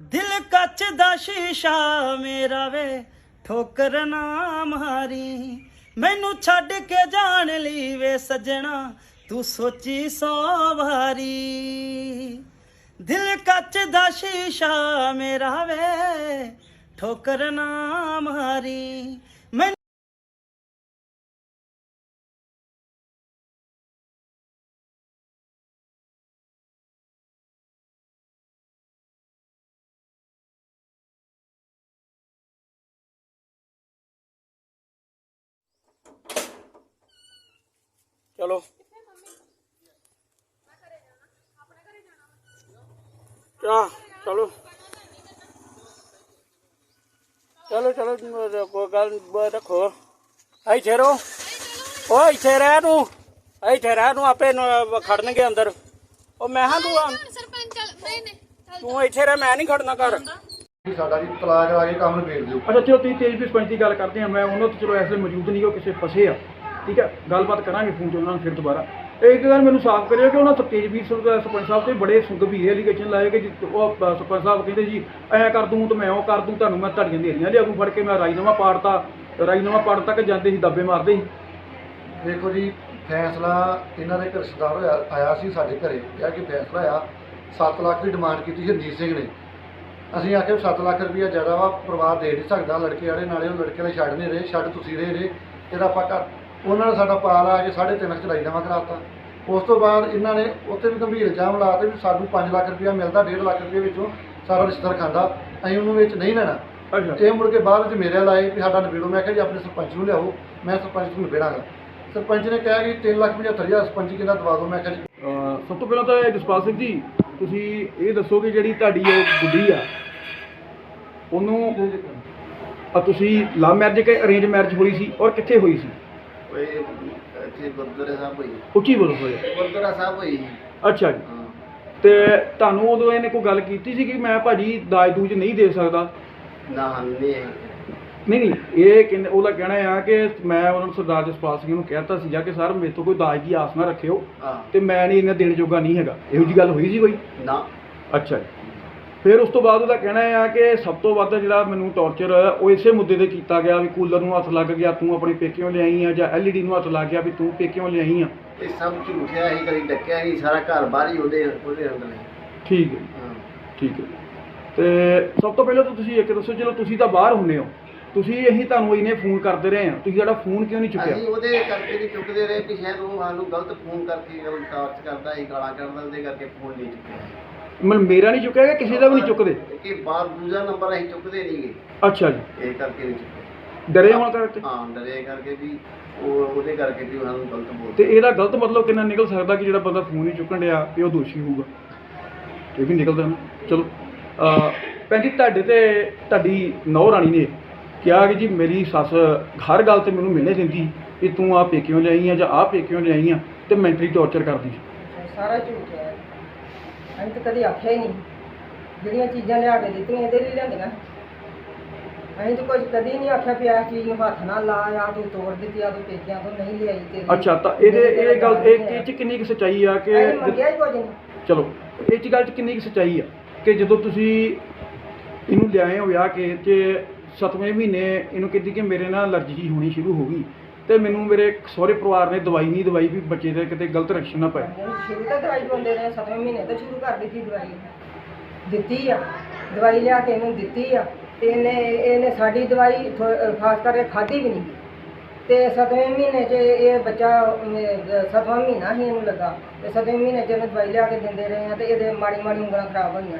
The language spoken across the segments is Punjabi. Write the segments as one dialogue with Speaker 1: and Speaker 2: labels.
Speaker 1: ਦਿਲ ਕੱਚ ਦਾ ਸ਼ੀਸ਼ਾ ਮੇਰਾ ਵੇ, ਠੋਕਰ ਨਾ ਮਾਰੀ। ਮੈਨੂੰ ਛੱਡ ਕੇ ਜਾਣ ਲਈ ਵੇ ਸਜਣਾ, ਤੂੰ ਸੋਚੀ ਸੋ ਵਾਰੀ। ਦਿਲ ਕੱਚ ਦਾ ਸ਼ੀਸ਼ਾ ਮੇਰਾ ਵੇ, ਠੋਕਰ ਨਾ ਮਾਰੀ। ਚਲੋ। ਆ ਚਲੋ। ਚਲੋ ਚਲੋ ਕੋਈ ਗੱਲ ਬ- ਰੱਖੋ। ਇੱਥੇ ਰਹੋ। ਓ ਇੱਥੇ ਰਹਿ ਤੂੰ। ਇੱਥੇ ਰਹਿ ਤੂੰ ਆਪੇ ਨ- ਖੜਨਗੇ ਅੰਦਰ। ਉਹ ਮੈਂ ਹਾਂ ਤੂੰ
Speaker 2: ਸਰਪੰਚ ਚੱਲ ਨਹੀਂ ਨਹੀਂ
Speaker 1: ਤੂੰ ਇੱਥੇ ਰਹਿ ਮੈਂ ਨਹੀਂ ਖੜਨਾ ਘਰ।
Speaker 3: ਵੀ ਸਾਡਾ ਜੀ ਤਲਾਕ ਕਰਾ ਕੇ ਕੰਮ ਨਿਬੇੜ ਦਿਓ।
Speaker 4: ਅੱਛਾ ਚਲੋ ਤੁਸੀਂ ਤੇਜ ਵੀ ਸਰਪੰਚ ਦੀ ਗੱਲ ਕਰਦੇ ਆ ਮੈਂ ਉਹਨਾਂ ਤੋਂ ਚਲੋ ਐਸੇ ਮੌਜੂਦ ਨਹੀਂ ਉਹ ਕਿਸੇ ਫਸੇ ਆ। ਠੀਕ ਹੈ, ਗੱਲਬਾਤ ਕਰਾਂਗੇ ਫੋਨ ਤੇ ਉਹਨਾਂ ਨਾਲ ਫਿਰ ਦੁਬਾਰਾ। ਇਹ ਇੱਕ ਗੱਲ ਮੈਨੂੰ ਸਾਫ਼ ਕਰਿਓ ਕਿ ਉਹਨਾਂ ਤੇਜ ਵੀ ਸਰਪੰਚ ਸਾਹਿਬ ਤੇ ਬੜੇ ਗੰਭੀਰ ਐਲੀਗੇਸ਼ਨ ਲਾਏ ਕਿ ਜੀ ਉਹ ਸਰਪੰਚ ਸਾਹਿਬ ਕਹਿੰਦੇ ਜੀ, ਐਂ ਕਰ ਦੂੰ ਤੇ ਮੈਂ ਉਹ ਕਰ ਦੂੰ, ਤੁਹਾਨੂੰ ਮੈਂ ਤੁਹਾਡੀਆਂ ਨੇਰੀਆਂ ਲਿਆਉਂ ਫੜ ਕੇ ਮੈਂ ਰਾਜਨਾਮਾ ਪਾੜਤਾ। ਰਾਜਨਾਮਾ ਪਾੜ ਤੱਕ ਜਾਂਦੇ ਸੀ, ਦੱਬੇ ਮਾਰਦੇ ਸੀ।
Speaker 3: ਦੇਖੋ ਜੀ, ਫੈਸਲਾ ਇਹਨਾਂ ਦੇ ਘਰ ਰਿਸ਼ਤੇਦਾਰ ਹੋਇਆ, ਆਇਆ ਸੀ ਸਾਡੇ ਘਰੇ, ਕਿਹਾ ਕਿ ਫੈਸਲਾ ਆ। 7 ਲੱਖ ਦੀ ਡਿਮਾਂਡ ਕੀਤੀ ਸੀ ਹਰਜੀਤ ਸਿੰਘ ਨੇ। ਅਸੀਂ ਆਖਿਆ 7 ਲੱਖ ਰੁਪਇਆ ਜ਼ਿਆਦਾ ਵਾ, ਪਰਿਵਾਰ ਦੇ ਨਹੀਂ ਸਕਦਾ, ਲੜਕੇ ਵਾਲੇ ਨਾਲੇ ਉਹ ਲੜਕੇ ਵਾਲੇ ਛੱਡ ਨਹੀਂ ਰਹੇ, ਛੱਡ ਤੁਸੀਂ ਰਹੇ ਰਹੇ ਇਹਦਾ ਆਪਾਂ ਕਰ ਉਹਨਾਂ ਨੇ ਸਾਡਾ ਪਾਲ ਆ ਕੇ 3.5 ਲੱਖ ਚੜਾਈ ਜਮ੍ਹਾਂ ਕਰਾਤਾ ਉਸ ਤੋਂ ਬਾਅਦ ਇਹਨਾਂ ਨੇ ਉੱਥੇ ਵੀ ਗੰਭੀਰ ਇਲਜ਼ਾਮ ਲਾਤੇ ਵੀ ਸਾਨੂੰ 5 ਲੱਖ ਰੁਪਇਆ ਮਿਲਦਾ 1.5 ਲੱਖ ਰੁਪਏ ਵਿੱਚੋਂ ਸਾਰਾ ਰਿਸ਼ਤੇਦਾਰ ਖਾਂਦਾ। ਅਸੀਂ ਉਹਨੂੰ ਵਿੱਚ ਨਹੀਂ ਲੈਣਾ।
Speaker 4: ਅੱਛਾ।
Speaker 3: ਇਹ ਮੁੜ ਕੇ ਬਾਅਦ ਵਿੱਚ ਮੇਰੇ ਲਾਏ ਵੀ ਸਾਡਾ ਨਿਬੇੜੋ। ਮੈਂ ਕਿਹਾ ਜੀ ਆਪਣੇ ਸਰਪੰਚ ਨੂੰ ਲਿਆਓ ਮੈਂ ਸਰਪੰਚ ਨੂੰ ਨਿਬੇੜਾਂਗਾ। ਸਰਪੰਚ ਨੇ ਕਿਹਾ ਕਿ 3 ਲੱਖ 75000 ਸਰਪੰਚ ਕਿੰਨਾ ਦਵਾ ਦਿਓ ਮੈਂ ਕਿਹਾ ਜੀ
Speaker 4: ਸਭ ਤੋਂ ਪਹਿਲਾਂ ਤਾਂ ਇਹ ਜਸਪਾਲ ਸਿੰਘ ਜੀ ਤੁਸੀਂ ਇਹ ਦੱਸੋ ਕਿ ਜਿਹੜੀ ਤੁਹਾਡੀ ਉਹ ਗੁੱਡੀ ਆ ਉਹਨੂੰ ਆ ਤੁਸੀਂ ਲਵ ਮੈਰਿਜ ਕਿ ਅਰੇਂਜ ਮੈਰਿਜ ਹੋਈ ਸੀ ਔਰ ਕਿੱਥੇ ਹੋਈ ਸੀ?
Speaker 5: ਓਏ ਇੱਥੇ ਗੁਰਦੁਆਰਾ ਸਾਹਿਬ ਹੋਈ।
Speaker 4: ਉੱਚੀ ਬੋਲੋ ਹੋਇਆ
Speaker 5: ਗੁਰਦੁਆਰਾ ਸਾਹਿਬ ਹੋਈ।
Speaker 4: ਅੱਛਾ ਜੀ।
Speaker 5: ਹਾਂ।
Speaker 4: ਤੇ ਤੁਹਾਨੂੰ ਉਦੋਂ ਇਹਨੇ ਕੋਈ ਗੱਲ ਕੀਤੀ ਸੀ ਕਿ ਮੈਂ ਭਾਜੀ ਦਾਜ ਦੂਜ ਨਹੀਂ ਦੇ ਸਕਦਾ?
Speaker 5: ਨਾ ਨਹੀਂ।
Speaker 4: ਨਹੀਂ ਨਹੀਂ। ਇਹ ਕਹਿੰਦੇ ਉਹਦਾ ਕਹਿਣਾ ਆ ਕਿ ਮੈਂ ਉਹਨਾਂ ਨੂੰ ਸਰਦਾਰ ਜਸਪਾਲ ਸਿੰਘ ਨੂੰ ਕਹਿਤਾ ਸੀ ਜਾ ਕਿ ਸਰ ਮੇਰੇ ਤੋਂ ਕੋਈ ਦਾਜ ਦੀ ਆਸ ਨਾ ਰੱਖਿਓ ਤੇ ਮੈਂ ਨਹੀਂ ਇਹਨਾਂ ਦੇਣ ਜੋਗਾ ਨਹੀਂ ਹੈਗਾ। ਇਹੋ ਜੀ ਗੱਲ ਹੋਈ ਸੀ ਕੋਈ?
Speaker 5: ਨਾ।
Speaker 4: ਅੱਛਾ ਜੀ। ਫਿਰ ਉਸ ਤੋਂ ਬਾਅਦ ਉਹਦਾ ਕਹਿਣਾ ਆ ਕਿ ਸਭ ਤੋਂ ਵੱਧ ਜਿਹੜਾ ਮੈਨੂੰ ਟੌਰਚਰ ਉਹ ਇਸੇ ਮੁੱਦੇ ਤੇ ਕੀਤਾ ਗਿਆ ਵੀ ਕੂਲਰ ਨੂੰ ਹੱਥ ਲੱਗ ਗਿਆ ਤੂੰ ਆਪਣੀ ਪੇਕਿਓਂ ਲਿਆਈ ਆ ਜਾਂ ਐਲਈਡੀ ਨੂੰ ਹੱਥ ਲੱਗ ਗਿਆ ਵੀ ਤੂੰ ਪੇਕਿਓਂ ਲਿਆਈ ਆ।
Speaker 5: ਇਹ ਸਭ ਝੂਠਿਆ ਹੀ ਕਦੀ ਡੱਕਿਆ ਨਹੀਂ ਸਾਰਾ ਘਰ ਬਾਹਰ ਹੀ ਉਹਦੇ ਉਹਦੇ ਅੰਦਰ ਹੀ।
Speaker 4: ਠੀਕ ਹੈ
Speaker 5: ਹਾਂ।
Speaker 4: ਠੀਕ ਹੈ ਤੇ ਸਭ ਤੋਂ ਪਹਿਲਾਂ ਤਾਂ ਤੁਸੀਂ ਇੱਕ ਦੱਸੋ ਚਲੋ ਤੁਸੀਂ ਤਾਂ ਬਾਹਰ ਹੁੰਨੇ ਹੋ ਤੁਸੀਂ ਅਸੀਂ ਤੁਹਾਨੂੰ ਇਹਨੇ ਫੋਨ ਕਰਦੇ ਰਹੇ ਆ ਤੁਸੀਂ ਸਾਡਾ ਫੋਨ ਕਿਉਂ ਨਹੀਂ ਚੁੱਕਿਆ?
Speaker 5: ਅਸੀਂ ਉਹਦੇ ਕਰਕੇ ਨਹੀਂ ਚੁੱਕਦੇ ਰਹੇ ਕਿ ਸ਼ਾਇਦ ਉਹ ਸਾਨੂੰ ਗਲਤ ਫੋਨ ਕਰਕੇ ਗੱਲ ਟਾਰਚ ਕਰਦਾ ਸੀ ਗਾਲਾਂ ਕੱਢਦਾ ਉਹਦੇ ਕਰਕੇ ਫੋਨ ਨਹੀਂ ਚੁੱਕਿਆ।
Speaker 4: ਮਤਲਬ ਮੇਰਾ ਨਹੀਂ ਚੁੱਕਿਆ ਕਿ ਕਿਸੇ ਦਾ ਵੀ ਨਹੀਂ ਚੁੱਕਦੇ?
Speaker 5: ਕਿ ਬਾਹਰ ਦੂਜਾ ਨੰਬਰ ਅਸੀਂ ਚੁੱਕਦੇ ਨਹੀਂਗੇ
Speaker 4: ਅੱਛਾ ਜੀ।
Speaker 5: ਇਹ ਕਰਕੇ ਨਹੀਂ ਚੁੱਕਦੇ।
Speaker 4: ਡਰੇ ਹੋਣ ਕਰਕੇ?
Speaker 5: ਹਾਂ ਡਰੇ ਕਰਕੇ ਵੀ ਉਹ ਉਹਦੇ ਕਰਕੇ ਵੀ ਉਹ ਸਾਨੂੰ ਗਲਤ
Speaker 4: ਤੇ
Speaker 5: ਬੋਲਦੇ
Speaker 4: ਇਹਦਾ ਗਲਤ ਮਤਲਬ ਕਿੰਨਾ ਨਿਕਲ ਸਕਦਾ ਕਿ ਜਿਹੜਾ ਬੰਦਾ ਫੋਨ ਨਹੀਂ ਚੁੱਕਣ ਡਿਆ ਵੀ ਉਹ ਦੋਸ਼ੀ ਹੋਊਗਾ? ਇਹ ਵੀ ਨਿਕਲਦਾ ਨਾ। ਚਲੋ ਅਹ ਭੈਣ ਜੀ ਤੁਹਾਡੇ ਤੇ ਤੁਹਾਡੀ ਨੌ ਰਾਣੀ ਨੇ ਕਿਹਾ ਕਿ ਜੀ ਮੇਰੀ ਸੱਸ ਹਰ ਗੱਲ ਤੇ ਮੈਨੂੰ ਮਿਲਣੇ ਦਿੰਦੀ ਕਿ ਤੂੰ ਆ ਪੇਕਿਓਂ ਲਿਆਈ ਆ ਜਾਂ ਆ ਪੇਕਿਓਂ ਲਿਆਈ ਆ ਤੇ ਮੈਂਟਲੀ ਟੌਰਚਰ ਕਰਦੀ ਸੀ।
Speaker 6: ਸਾਰਾ ਝੂਠ ਹੈ। ਅਸੀਂ ਤਾਂ ਕਦੀ ਆਖਿਆ ਹੀ ਨਹੀਂ। ਜਿਹੜੀਆਂ ਚੀਜ਼ਾਂ ਲਿਆ ਕੇ ਦਿੱਤੀਆਂ ਇਹਦੇ ਲਈ ਲਿਆਂਦੀਆਂ। ਅਸੀਂ ਤਾਂ ਕੁਝ ਕਦੀ ਨਹੀਂ ਆਖਿਆ ਵੀ ਇਸ ਚੀਜ਼ ਨੂੰ ਹੱਥ ਨਾਲ ਲਾ ਆ ਤੂੰ ਤੋੜ ਦਿੱਤੀ ਆ ਤੂੰ ਪੇਕਿਆਂ ਤੋਂ ਨਹੀਂ ਲਿਆਈ ਤੇ
Speaker 4: ਅੱਛਾ ਤਾਂ ਇਹਦੇ ਇਹ ਗੱਲ ਇਹ ਇਹ ਚ ਕਿੰਨੀ ਕੁ ਸੱਚਾਈ ਆ ਕਿ
Speaker 6: ਅਸੀਂ ਮੰਗਿਆ ਹੀ ਕੁਝ ਨਹੀਂ।
Speaker 4: ਚਲੋ ਇਹ ਚ ਗੱਲ ਚ ਕਿੰਨੀ ਕੁ ਸੱਚਾਈ ਆ ਕਿ ਜਦੋਂ ਤੁਸੀਂ ਇਹਨੂੰ ਲਿਆਏ ਹੋ ਵਿਆਹ ਕੇ ਤੇ ਸੱਤਵੇਂ ਮਹੀਨੇ ਇਹਨੂੰ ਕਹਿੰਦੀ ਕਿ ਮੇਰੇ ਨਾਲ ਅਲਰਜੀ ਹੋਣੀ ਸ਼ੁਰੂ ਹੋ ਗਈ ਤੇ ਮੈਨੂੰ ਮੇਰੇ ਸਹੁਰੇ ਪਰਿਵਾਰ ਨੇ ਦਵਾਈ ਨਹੀਂ ਦਵਾਈ ਵੀ ਬੱਚੇ ਦੇ ਕਿਤੇ ਗਲਤ ਰਿਐਕਸ਼ਨ ਨਾ ਪਏ।
Speaker 6: ਸ਼ੁਰੂ ਤੋਂ ਦਵਾਈ ਪਾਉਂਦੇ ਰਹੇ ਸੱਤਵੇਂ ਮਹੀਨੇ ਤੋਂ ਸ਼ੁਰੂ ਕਰ ਦਿੱਤੀ ਦਵਾਈ। ਦਿੱਤੀ ਆ ਦਵਾਈ ਲਿਆ ਕੇ ਇਹਨੂੰ ਦਿੱਤੀ ਆ। ਤੇ ਇਹਨੇ ਇਹਨੇ ਸਾਡੀ ਦਵਾਈ ਥੋ- ਖਾਸ ਕਰਕੇ ਖਾਧੀ ਵੀ ਨਹੀਂ। ਤੇ ਸੱਤਵੇਂ ਮਹੀਨੇ 'ਚ ਇਹ ਬੱਚਾ ਅਮ, ਮਹੀਨਾ ਹੀ ਇਹਨੂੰ ਲੱਗਾ। ਤੇ ਸੱਤਵੇਂ ਮਹੀਨੇ 'ਚ ਇਹਨੂੰ ਦਵਾਈ ਲਿਆ ਕੇ ਦਿੰਦੇ ਰਹੇ ਆ ਤੇ ਇਹਦੇ ਮਾੜੀ ਮਾੜੀ ਉਂਗਲਾਂ ਖਰਾਬ ਹੋਈਆਂ।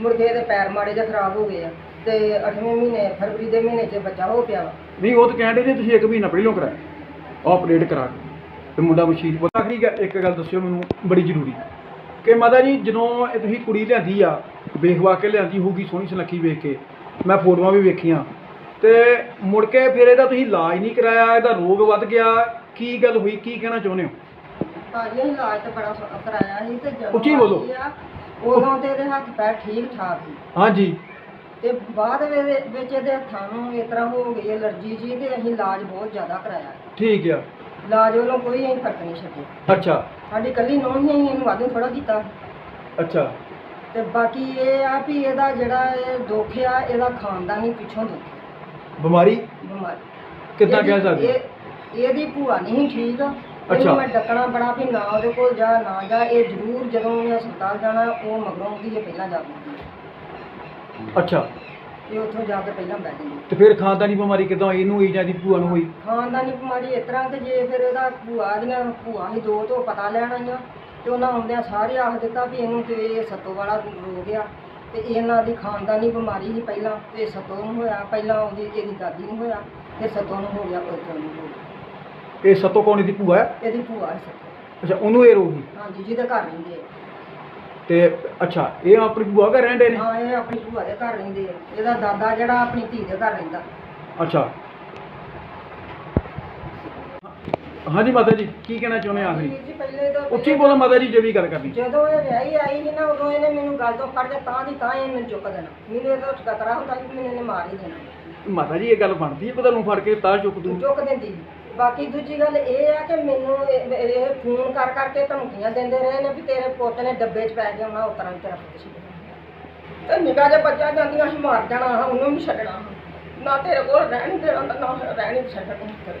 Speaker 6: ਮੁੜ ਕੇ ਇਹਦੇ ਪੈਰ ਮਾੜੇ ਜਿਹਾ ਖਰਾਬ ਹੋ ਗਏ ਆ। ਤੇ 8ਵੇਂ ਮਹੀਨੇ ਫਰਵਰੀ ਦੇ ਮਹੀਨੇ 'ਚ ਬੱਚਾ ਹੋ ਪਿਆ ਵਾ।
Speaker 4: ਨਹੀਂ ਉਹ ਤਾਂ ਕਹਿੰਦੇ ਜੀ ਤੁਸੀਂ ਇੱਕ ਮਹੀਨਾ ਪਹਿਲਾਂ ਕਰਾਇਆ। ਆਪਰੇਟ ਕਰਾ ਕੇ। ਤੇ ਮੁੰਡਾ ਮਸ਼ੀਨ ਪਤਾ ਆਖਰੀ ਗੱਲ- ਇੱਕ ਗੱਲ ਦੱਸਿਓ ਮੈਨੂੰ ਬੜੀ ਜ਼ਰੂਰੀ ਕਿ ਮਾਤਾ ਜੀ ਜਦੋਂ ਇਹ ਤੁਸੀਂ ਕੁੜੀ ਲਿਆਂਦੀ ਆ ਵੇਖ ਵਾ ਕੇ ਲਿਆਂਦੀ ਹੋਊਗੀ ਸੋਹਣੀ ਸੁਨੱਖੀ ਵੇਖ ਕੇ। ਮੈਂ ਫੋਟੋਆਂ ਵੀ ਵੇਖੀਆਂ। ਤੇ ਮੁੜ ਕੇ ਫਿਰ ਇਹਦਾ ਤੁਸੀਂ ਇਲਾਜ ਨਹੀਂ ਕਰਾਇਆ ਇਹਦਾ ਰੋਗ ਵੱਧ ਗਿਆ। ਕੀ ਗੱਲ ਹੋਈ? ਕੀ ਕਹਿਣਾ ਚਾਹੁੰਦੇ ਹੋ?
Speaker 6: ਭਾਜੀ ਅਸੀਂ ਇਲਾਜ ਤਾਂ ਬੜਾ ਸੌਖਾ ਕਰਾਇਆ ਸੀ ਤੇ ਜਦੋਂ
Speaker 4: ਉੱਚੀ ਬੋਲੋ।
Speaker 6: ਆਈ ਆ, ਉਦੋਂ ਤੇ ਇਹਦੇ ਹੱਥ ਪੈਰ ਠੀਕ ਠਾਕ ਸੀ।
Speaker 4: ਹਾਂਜੀ।
Speaker 6: ਤੇ ਬਾਅਦ ਵੇ- ਵਿੱਚ ਇਹਦੇ ਹੱਥਾਂ ਨੂੰ ਇਸ ਤਰ੍ਹਾਂ ਹੋ ਗਈ ਐਲਰਜੀ ਜੀ ਤੇ ਅਸੀਂ ਇਲਾਜ ਬਹੁਤ ਜ਼ਿਆਦਾ ਕਰਾਇਆ।
Speaker 4: ਠੀਕ ਆ।
Speaker 6: ਇਲਾਜ ਵੱਲੋਂ ਕੋਈ ਅਸੀਂ ਫ਼ਰਕ ਨਹੀਂ ਛੱਡਿਆ।
Speaker 4: ਅੱਛਾ।
Speaker 6: ਸਾਡੀ ਕੱਲੀ ਨੋਹ ਹੀ ਅਸੀਂ ਇਹਨੂੰ ਵਾਧੂ ਥੋੜਾ ਕੀਤਾ।
Speaker 4: ਅੱਛਾ।
Speaker 6: ਤੇ ਬਾਕੀ ਇਹ ਆ ਵੀ ਇਹਦਾ ਜਿਹੜਾ ਇਹ ਦੁੱਖ ਆ ਇਹਦਾ ਖਾਨਦਾਨੀ ਪਿੱਛੋਂ ਦੁੱਖ।
Speaker 4: ਬਿਮਾਰੀ?
Speaker 6: ਬਿਮਾਰੀ।
Speaker 4: ਕਿੱਦਾਂ
Speaker 6: ਇਹਦੀ-
Speaker 4: ਕਹਿ ਸਕਦੇ?
Speaker 6: ਇਹ- ਇਹਦੀ ਭੂਆ ਨਹੀਂ ਠੀਕ।
Speaker 4: ਅੱਛਾ।
Speaker 6: ਇਹਨੂੰ ਮੈਂ ਡੱਕਣਾ ਬੜਾ ਵੀ ਨਾ ਉਹਦੇ ਕੋਲ ਜਾ ਨਾ ਜਾ। ਇਹ ਜ਼ਰੂਰ ਜਦੋਂ ਉਹਨੇ ਹਸਪਤਾਲ ਜਾਣਾ ਉਹ ਮਗਰੋਂ ਉਹਦੀ ਇਹ ਪਹਿਲਾਂ ਜਾਂਦੀ
Speaker 4: ਅੱਛਾ।
Speaker 6: ਇਹ ਉੱਥੋਂ ਜਾ ਕੇ ਪਹਿਲਾਂ ਬਹਿ ਜਾਂਦੀ।
Speaker 4: ਤੇ ਫਿਰ ਖਾਨਦਾਨੀ ਬਿਮਾਰੀ ਕਿਦਾਂ ਇਹਨੂੰ ਹੋਈ ਜਾਂ ਦੀ ਭੂਆ ਨੂੰ ਹੋਈ?
Speaker 6: ਖਾਨਦਾਨੀ ਬਿਮਾਰੀ ਇਸ ਤਰ੍ਹਾਂ ਤੇ ਜੇ ਫਿਰ ਇਹਦਾ ਭੂਆ ਦੀਆਂ ਭੂਆ ਹੀ ਦੋ ਤੋਂ ਪਤਾ ਲੈਣ ਆਈਆਂ ਤੇ ਉਹਨਾਂ ਆਉਂਦਿਆਂ ਸਾਰੇ ਆਖ ਦਿੱਤਾ ਵੀ ਇਹਨੂੰ ਤੇ ਇਹ ਸੱਤੋ ਵਾਲਾ ਰੋਗ ਆ ਤੇ ਇਹਨਾਂ ਦੀ ਖਾਨਦਾਨੀ ਬਿਮਾਰੀ ਸੀ ਪਹਿਲਾਂ ਤੇ ਸੱਤੋ ਨੂੰ ਹੋਇਆ ਪਹਿਲਾਂ ਉਹਦੀ ਇਹਦੀ ਦਾਦੀ ਨੂੰ ਹੋਇਆ ਤੇ ਸੱਤੋ ਨੂੰ ਹੋ ਗਿਆ ਪੁੱਤਰ ਨੂੰ ਹੋ ਗਿਆ
Speaker 4: ਇਹ ਸਤੋ ਕੌਣੀ ਦੀ ਭੂਆ ਹੈ?
Speaker 6: ਇਹਦੀ ਭੂਆ ਸੀ ਸੱਤੋ।
Speaker 4: ਅੱਛਾ ਉਹਨੂੰ ਇਹ ਰੋਗ? ਸੀ
Speaker 6: ਹਾਂਜੀ ਜਿਹਦੇ ਘਰ ਰਹਿੰਦੇ ਆ।
Speaker 4: ਤੇ ਅੱਛਾ ਇਹ ਆਪਣੀ ਭੂਆ ਘਰ ਰਹਿੰਦੇ ਨੇ?
Speaker 6: ਹਾਂ ਇਹ ਆਪਣੀ ਭੂਆ ਦੇ ਘਰ ਰਹਿੰਦੇ ਆ। ਇਹਦਾ ਦਾਦਾ ਜਿਹੜਾ ਆਪਣੀ ਧੀ ਦੇ ਘਰ ਰਹਿੰਦਾ।
Speaker 4: ਅੱਛਾ। ਹਾਂਜੀ ਮਾਤਾ ਜੀ ਕੀ ਕਹਿਣਾ ਚਾਹੁੰਦੇ ਆ ਆਖਰੀ?
Speaker 6: ਵੀਰ ਜੀ ਪਹਿਲੇ ਤਾਂ
Speaker 4: ਉੱਚੀ ਬੋਲੋ ਮਾਤਾ ਜੀ ਜੇ ਵੀ ਗੱਲ ਕਰਨੀ।
Speaker 6: ਜਦੋਂ ਇਹ ਵਿਆਹੀ ਆਈ ਸੀ ਨਾ ਉਦੋਂ ਇਹਨੇ ਮੈਨੂੰ ਗੱਲ ਤੋਂ ਫੜ ਕੇ ਤਾਂ ਦੀ ਤਾਂ ਹੀ ਮੈਨੂੰ ਚੁੱਕ ਦੇਣਾ। ਮੈਨੂੰ ਇਹਦਾ ਖਤਰਾ ਹੁੰਦਾ ਕਿ ਮੈਨੂੰ ਇਹਨੇ ਮਾਰ ਹੀ ਦੇਣਾ।
Speaker 4: ਮਾਤਾ ਜੀ ਇਹ ਗੱਲ ਬਣਦੀ ਹੈ ਪਤਾ ਨੂੰ ਫੜ ਕੇ ਤਾਂ ਚੁੱਕ ਦੂੰ।
Speaker 6: ਚੁੱਕ ਦਿੰਦੀ ਸੀ। ਬਾਕੀ ਦੂਜੀ ਗੱਲ ਇਹ ਆ ਕਿ ਮੈਨੂੰ ਇਹ ਇਹ ਫੋਨ ਕਰ ਕਰਕੇ ਧਮਕੀਆਂ ਦਿੰਦੇ ਰਹੇ ਨੇ ਵੀ ਤੇਰੇ ਪੁੱਤ ਨੇ ਡੱਬੇ 'ਚ ਪੈ ਗਿਆ ਉਹਨਾਂ ਉਤਰਾਂ ਤੇਰਾ ਪੁੱਤ ਸੀ। ਤੇ ਨਿਗਾਹ ਜਿਹਾ ਬੱਚਾ ਜਾਂਦੀਆਂ ਅਸੀਂ ਮਾਰ ਜਾਣਾ ਉਹਨੂੰ ਵੀ ਛੱਡਣਾ। ਨਾ ਤੇਰੇ ਕੋਲ ਰਹਿਣ ਦੇਣਾ ਨਾ ਰਹਿਣ ਹੀ ਛੱਡਣਾ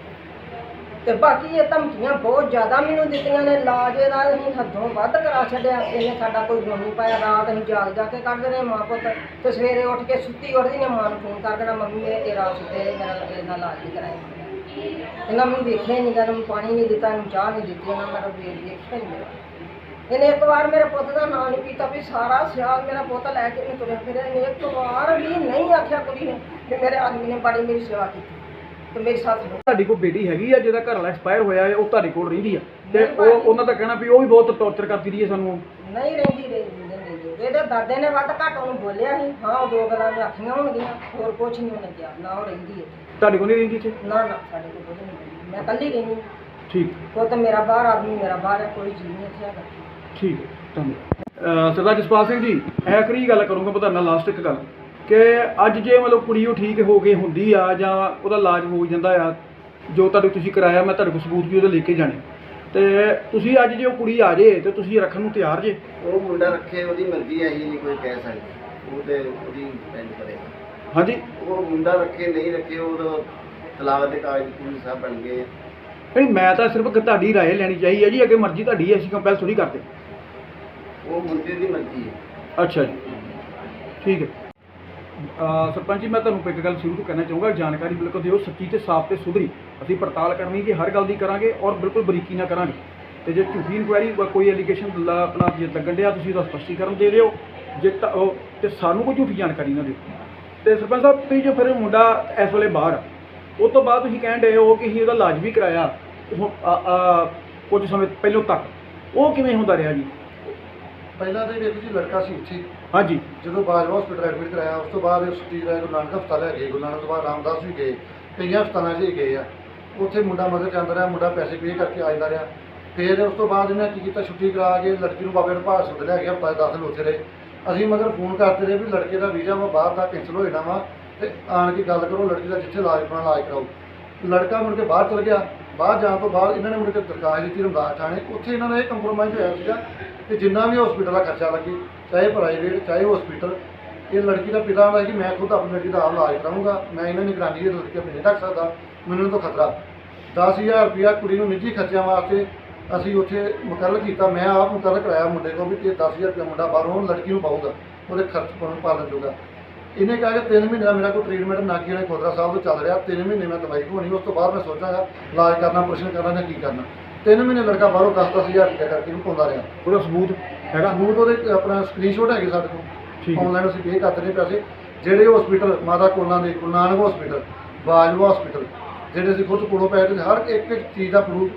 Speaker 6: ਤੇ ਬਾਕੀ ਇਹ ਧਮਕੀਆਂ ਬਹੁਤ ਜ਼ਿਆਦਾ ਮੈਨੂੰ ਦਿੱਤੀਆਂ ਨੇ ਇਲਾਜ ਇਹਦਾ ਅਸੀਂ ਹੱਦੋਂ ਵੱਧ ਕਰਾ ਛੱਡਿਆ ਇਹਨੇ ਸਾਡਾ ਕੋਈ ਰੋਣ ਪਾਇਆ ਰਾਤ ਅਸੀਂ ਜਾਗ ਜਾ ਕੇ ਕੱਢਦੇ ਰਹੇ ਮਾਂ ਪੁੱਤ। ਤੇ ਸਵੇਰੇ ਉੱਠ ਕੇ ਸੁੱਤੀ ਉੱਠਦੀ ਨੇ ਮਾਂ ਨੂੰ ਫੋਨ ਕਰ ਦੇਣਾ ਮੰਮੀ ਇਹ ਇਹ ਰਾਤ ਸੁੱਤੇ ਰਹੇ, ਮੇਰਾ ਇਹਨਾਂ ਇਲਾਜ ਨਹੀਂ ਕਰਾਇਆ। ਇਹਨਾਂ ਮੈਨੂੰ ਵੇਖਿਆ ਨਹੀਂ ਗਾ ਇਹਨੂੰ ਪਾਣੀ ਨਹੀਂ ਦਿੱਤਾ ਇਹਨੂੰ ਚਾਹ ਨਹੀਂ ਦਿੱਤੀ ਇਹਨਾਂ ਮੇਰਾ ਵੇਖ ਵੇਖਿਆ ਹੀ ਮੇਰਾ ਇਹਨੇ ਇੱਕ ਵਾਰ ਮੇਰੇ ਪੁੱਤ ਦਾ ਨਾਂ ਨਹੀਂ ਪੀਤਾ ਵੀ ਸਾਰਾ ਸਿਆਲ ਮੇਰਾ ਪੁੱਤ ਲੈ ਕੇ ਇਹਨੂੰ ਤੁਰਿਆ ਫਿਰਿਆ। ਇਹਨੇ ਇੱਕ ਵਾਰ ਵੀ ਨਹੀਂ ਆਖਿਆ ਕੁੜੀ ਨੇ ਕਿ ਮੇਰੇ ਆਦਮੀ ਨੇ ਬੜੀ ਮੇਰੀ ਸੇਵਾ ਕੀਤੀ ਤੇ ਮੇਰੀ ਸੱਸ ਨੇ।
Speaker 4: ਤੁਹਾਡੀ ਕੋਈ ਬੇਟੀ ਹੈਗੀ ਆ ਜਿਹਦਾ ਘਰ ਵਾਲਾ ਐਕਸਪਾਇਰ ਹੋਇਆ ਹੈ ਉਹ ਤੁਹਾਡੇ ਕੋਲ ਰਹਿੰਦੀ ਆ? ਤੇ ਉਹ ਉਹਨਾਂ ਦਾ ਕਹਿਣਾ ਵੀ ਉਹ ਵੀ ਬਹੁਤ ਟੌਰਚਰ ਕਰਦੀ ਰਹੀ ਹੈ ਸਾਨੂੰ।
Speaker 6: ਨਹੀਂ ਰਹਿੰਦੀ ਰਹਿੰਦੀ ਨਹੀਂ ਰਹਿੰਦੀ। ਇਹਦੇ ਦਾਦੇ ਨੇ ਵੱਧ ਘੱਟ ਉਹਨੂੰ ਬੋਲਿਆ ਸੀ। ਹਾਂ ਉਹ ਦੋ ਗੱਲਾਂ ਨੇ ਆਖੀਆਂ ਹੋਣਗੀਆਂ ਹੋਰ ਕੁਝ ਨਹੀਂ ਉਹਨੇ ਕਿਹਾ ਨਾ ਉਹ ਰਹਿੰਦੀ ਹੈ
Speaker 4: ਤੁਹਾਡੇ ਕੋਲ ਨਹੀਂ ਰਹਿੰਦੀ ਇੱਥੇ?
Speaker 6: ਨਾ ਨਾ ਸਾਡੇ ਕੋਲ ਕੁਝ ਨਹੀਂ ਰਹਿੰਦੀ। ਮੈਂ ਇਕੱਲੀ ਰਹਿੰਦੀ
Speaker 4: ਠੀਕ।
Speaker 6: ਪੁੱਤ ਮੇਰਾ ਬਾਹਰ ਆਦਮੀ ਮੇਰਾ ਬਾਹਰ ਹੈ ਕੋਈ ਜੀ ਨਹੀਂ ਇੱਥੇ ਹੈਗਾ।
Speaker 4: ਠੀਕ ਹੈ ਧੰਨਵਾਦ। ਅਹ ਸਰਦਾਰ ਜਸਪਾਲ ਸਿੰਘ ਜੀ ਆਖਰੀ ਗੱਲ ਕਰੂੰਗਾ ਮੈਂ ਤੁਹਾਡੇ ਨਾਲ ਲਾਸਟ ਇੱਕ ਗੱਲ। ਕਿ ਅੱਜ ਜੇ ਮਤਲਬ ਕੁੜੀ ਉਹ ਠੀਕ ਹੋ ਗਈ ਹੁੰਦੀ ਆ ਜਾਂ ਉਹਦਾ ਇਲਾਜ ਹੋ ਜਾਂਦਾ ਆ ਜੋ ਤੁਹਾਡੇ ਤੁਸੀਂ ਕਰਾਇਆ ਮੈਂ ਤੁਹਾਡੇ ਕੋਲ ਸਬੂਤ ਵੀ ਉਹਦੇ ਲੈ ਕੇ ਜਾਣੇ। ਤੇ ਤੁਸੀਂ ਅੱਜ ਜੇ ਉਹ ਕੁੜੀ ਆ ਜੇ ਤੇ ਤੁਸੀਂ ਰੱਖਣ ਨੂੰ ਤਿਆਰ ਜੇ?
Speaker 5: ਉਹ ਮੁੰਡਾ ਰੱਖੇ ਉਹਦੀ ਮਰਜ਼ੀ ਹੈ ਨਹੀਂ ਕੋਈ ਕਹਿ ਸਕਦਾ। ਉਹ ਤੇ ਉਹਦੀ ਡਿਪੈਂਡ ਕਰੇਗਾ
Speaker 4: ਹਾਂਜੀ
Speaker 5: ਉਹ ਮੁੰਡਾ ਰੱਖੇ ਨਹੀਂ ਰੱਖੇ ਉਹ ਤਲਾਕ ਦੇ ਕਾਗਜ਼ ਪੂਰੀ ਸਭ ਬਣ ਗਏ
Speaker 4: ਨਹੀਂ ਮੈਂ ਤਾਂ ਸਿਰਫ ਇੱਕ ਤੁਹਾਡੀ رائے ਲੈਣੀ ਚਾਹੀ ਹੈ ਜੀ ਅੱਗੇ ਮਰਜ਼ੀ ਤੁਹਾਡੀ ਹੈ ਅਸੀਂ ਕੰਪੈਲ ਥੋੜੀ ਕਰਦੇ
Speaker 5: ਉਹ ਮੁੰਡੇ ਦੀ ਮਰਜ਼ੀ ਹੈ
Speaker 4: ਅੱਛਾ ਜੀ ਠੀਕ ਹੈ ਅਹ ਸਰਪੰਚ ਜੀ ਮੈਂ ਤੁਹਾਨੂੰ ਇੱਕ ਗੱਲ ਸ਼ੁਰੂ ਤੋਂ ਕਹਿਣਾ ਚਾਹੂੰਗਾ ਜਾਣਕਾਰੀ ਬਿਲਕੁਲ ਦਿਓ ਸੱਚੀ ਤੇ ਸਾਫ਼ ਤੇ ਸੁਧਰੀ ਅਸੀਂ ਪੜਤਾਲ ਕਰਨੀ ਜੀ ਹਰ ਗੱਲ ਦੀ ਕਰਾਂਗੇ ਔਰ ਬਿਲਕੁਲ ਬਰੀਕੀ ਨਾਲ ਕਰਾਂਗੇ ਤੇ ਜੇ ਝੂਠੀ ਇਨਕੁਆਇਰੀ ਕੋਈ ਐਲੀਗੇਸ਼ਨ ਆਪਣਾ ਜੇ ਲੱਗਣ ਡਿਆ ਤੁਸੀਂ ਉਹਦਾ ਸਪਸ਼ਟੀਕਰਨ ਦੇ ਦਿਓ ਜੇ ਤਾਂ ਉਹ ਤੇ ਸਾਨੂੰ ਕੋਈ ਝੂਠੀ ਜਾਣਕਾਰੀ ਨਾ ਦਿਓ ਤੇ ਸਰਪੰਚ ਸਾਹਿਬ ਤੁਸੀਂ ਜੋ ਫਿਰ ਮੁੰਡਾ ਇਸ ਵੇਲੇ ਬਾਹਰ ਆ, ਉਹ ਤੋਂ ਬਾਅਦ ਤੁਸੀਂ ਕਹਿਣ ਡਏ ਹੋ ਕਿ ਅਸੀਂ ਉਹਦਾ ਇਲਾਜ ਵੀ ਕਰਾਇਆ ਆ- ਆ, ਕੁਝ ਸਮੇਂ ਪਹਿਲਾਂ ਤੱਕ। ਉਹ ਕਿਵੇਂ ਹੁੰਦਾ ਰਿਹਾ ਜੀ?
Speaker 3: ਪਹਿਲਾਂ ਤੇ ਵੇਖੋ ਜੀ ਲੜਕਾ ਸੀ ਇੱਥੇ।
Speaker 4: ਹਾਂਜੀ।
Speaker 3: ਜਦੋਂ ਬਾਜਵਾ ਹਸਪੀਟਲ ਐਡਮਿਟ ਕਰਾਇਆ ਉਸ ਤੋਂ ਬਾਅਦ ਛੁੱਟੀ ਕਰਾਇਆ ਗੁਰੂ ਨਾਨਕ ਹਸਪਤਾਲ ਲੈ ਗਏ। ਗੁਰੂ ਨਾਨਕ ਤੋਂ ਬਾਅਦ ਰਾਮਦਾਸ ਵੀ ਗਏ। ਕਈਆਂ ਹਸਪਤਾਲਾਂ 'ਚ ਹੀ ਗਏ ਆ। ਉੱਥੇ ਮੁੰਡਾ ਮਗਰ ਜਾਂਦਾ ਰਿਹਾ ਮੁੰਡਾ ਪੈਸੇ ਪੇ ਕਰਕੇ ਆ ਜਾਂਦਾ ਰਿਹਾ। ਫਿਰ ਉਸ ਤੋਂ ਬਾਅਦ ਇਹਨੇ ਕੀ ਕੀਤਾ ਛੁੱਟੀ ਕਰਾ ਕੇ ਲੜਕੀ ਨੂੰ ਬਾਬੇ ਰਪਾਲ ਸੁਧ ਲੈ ਗਿਆ ਹਸਪਤਾਲ 10 ਦਿਨ ਉੱਥੇ ਰਹੇ। ਅਸੀਂ ਮਗਰ ਫੋਨ ਕਰਦੇ ਰਹੇ ਵੀ ਲੜਕੇ ਦਾ ਵੀਜ਼ਾ ਵਾ ਬਾਹਰ ਦਾ ਕੈਂਸਲ ਹੋ ਜਾਣਾ ਵਾ ਤੇ ਆਣ ਕੇ ਗੱਲ ਕਰੋ ਲੜਕੀ ਦਾ ਜਿੱਥੇ ਇਲਾਜ ਕਰਾਉਣਾ, ਇਲਾਜ ਕਰਾਓ। ਲੜਕਾ ਮੁੜ ਕੇ ਬਾਹਰ ਚਲ ਗਿਆ। ਬਾਹਰ ਜਾਣ ਤੋਂ ਬਾਅਦ ਇਹਨਾਂ ਨੇ ਮੁੜ ਕੇ ਦਰਖਾਸਤ ਦਿੱਤੀ ਰਮਦਾਸ ਥਾਣੇ। ਉੱਥੇ ਇਹਨਾਂ ਦਾ ਇਹ ਕੰਪਰੋਮਾਈਜ਼ ਹੋਇਆ ਸੀਗਾ ਕਿ ਜਿੰਨਾ ਵੀ ਹਸਪੀਟਲ ਦਾ ਖਰਚਾ ਲੱਗੇ, ਚਾਹੇ ਪ੍ਰਾਈਵੇਟ ਚਾਹੇ ਹਸਪੀਟਲ ਇਹ ਲੜਕੀ ਦਾ ਪਿਤਾ ਹੁੰਦਾ ਕਿ ਮੈਂ ਖੁਦ ਆਪਣੀ ਲੜਕੀ ਦਾ ਆਪ ਇਲਾਜ ਕਰਾਉਂਗਾ ਮੈਂ ਇਹਨਾਂ ਦੀ ਨਿਗਰਾਨੀ ਇਹ ਲੜਕੀ ਆਪਣੀ ਨਹੀਂ ਰੱਖ ਸਕਦਾ। ਮੈਨੂੰ ਤਾਂ ਤੋਂ ਖਤਰਾ 10000 ਰੁਪਇਆ ਕੁੜੀ ਨੂੰ ਨਿੱਜੀ ਖਰਚਿਆਂ ਵਾਸਤੇ ਅਸੀਂ ਉੱਥੇ ਮੁਕਰਰ ਕੀਤਾ ਮੈਂ ਆਪ ਮੁਕਰਰ ਕਰਾਇਆ ਮੁੰਡੇ ਕੋਲ ਵੀ ਤੇ 10000 ਰੁਪਇਆ ਮੁੰਡਾ ਬਾਹਰੋਂ ਲੜਕੀ ਨੂੰ ਪਾਊਗਾ ਉਹਦੇ ਖਰਚ ਪਾਉਣ ਪਾਲਣ ਜੋਗਾ। ਇਹਨੇ ਕਿਹਾ ਕਿ 3 ਮਹੀਨੇ ਦਾ ਮੇਰਾ ਕੋਈ ਟ੍ਰੀਟਮੈਂਟ ਨਾਗੀ ਵਾਲੇ ਖੋਦਰਾ ਸਾਹਿਬ ਤੋਂ ਚੱਲ ਰਿਹਾ 3 ਮਹੀਨੇ ਮੈਂ ਦਵਾਈ ਹੋਣੀ ਉਸ ਤੋਂ ਬਾਅਦ ਮੈਂ ਸੋਚਾਂਗਾ ਇਲਾਜ ਕਰਨਾ ਆਪਰੇਸ਼ਨ ਕਰਨਾ ਜਾਂ ਕੀ ਕਰਨਾ। 3 ਮਹੀਨੇ ਲੜਕਾ ਬਾਹਰੋਂ 10-10000 ਰੁਪਇਆ ਕਰਕੇ ਇਹਨੂੰ ਪਾਉਂਦਾ ਰਿਹਾ।
Speaker 4: ਉਹਦਾ ਸਬੂਤ ਹੈਗਾ?
Speaker 3: ਸਬੂਤ ਉਹਦੇ ਆਪਣਾ ਸਕਰੀਨਸ਼ਾਟ ਹੈਗੇ ਸਾਡੇ ਕੋਲ। ਆਨਲਾਈਨ ਅਸੀਂ ਪੇ ਕਰਦੇ ਨੇ ਪੈਸੇ। ਜਿਹੜੇ ਹਸਪੀਟਲ ਮਾਤਾ ਕੋਲਾਂ ਦੇ ਗੁਰੂ ਨਾਨਕ ਹਸਪੀਟਲ ਬਾਜਵਾ ਹਸਪੀਟਲ ਜਿਹੜੇ ਅਸੀਂ ਖੁਦ ਕੋਲੋਂ ਪੈਸੇ ਹਰ ਇੱਕ ਇੱਕ ਚੀਜ਼ ਦਾ ਪ੍ਰੂਫ